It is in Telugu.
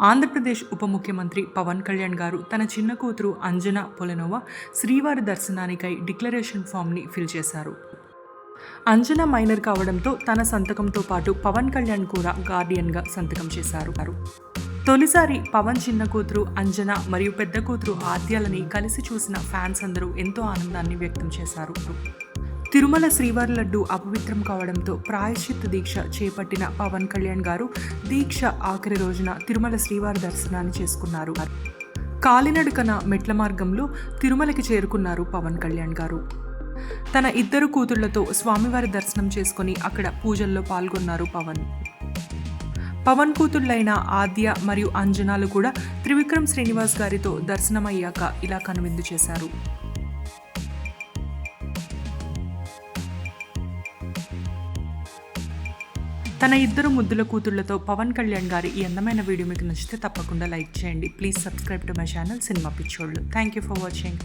ఆంధ్రప్రదేశ్ ఉప ముఖ్యమంత్రి పవన్ కళ్యాణ్ గారు తన చిన్న కూతురు అంజనా పొలెనోవా శ్రీవారి దర్శనానికై డిక్లరేషన్ ఫామ్ని ఫిల్ చేశారు. అంజనా మైనర్ కావడంతో తన సంతకంతో పాటు పవన్ కళ్యాణ్ కూడా గార్డియన్గా సంతకం చేశారు. తొలిసారి పవన్ చిన్న కూతురు అంజన మరియు పెద్ద కూతురు ఆద్యాలని కలిసి చూసిన ఫ్యాన్స్ అందరూ ఎంతో ఆనందాన్ని వ్యక్తం చేశారు. తిరుమల శ్రీవారి లడ్డు అపవిత్రం కావడంతో ప్రాయశ్చిత్త దీక్ష చేపట్టిన పవన్ కళ్యాణ్ గారు దీక్ష ఆఖరి రోజున తిరుమల శ్రీవారి దర్శనాన్ని చేసుకున్నారు. కాలినడకన మెట్ల మార్గంలో తిరుమలకి చేరుకున్నారు పవన్ కళ్యాణ్ గారు. తన ఇద్దరు కూతుళ్ళతో స్వామివారి దర్శనం చేసుకొని అక్కడ పూజల్లో పాల్గొన్నారు పవన్. పవన్ కూతుళ్ళైన ఆద్య మరియు అంజనాలు కూడా త్రివిక్రమ్ శ్రీనివాస్ గారితో దర్శనమయ్యాక ఇలా కనువిందు చేశారు. తన ఇద్దరు ముద్దుల కూతుళ్ళతో పవన్ కళ్యాణ్ గారి ఈ అందమైన వీడియో మీకు నచ్చితే తప్పకుండా లైక్ చేయండి. Please subscribe to my channel cinema పిచ్చోళ్ళు. Thank you for watching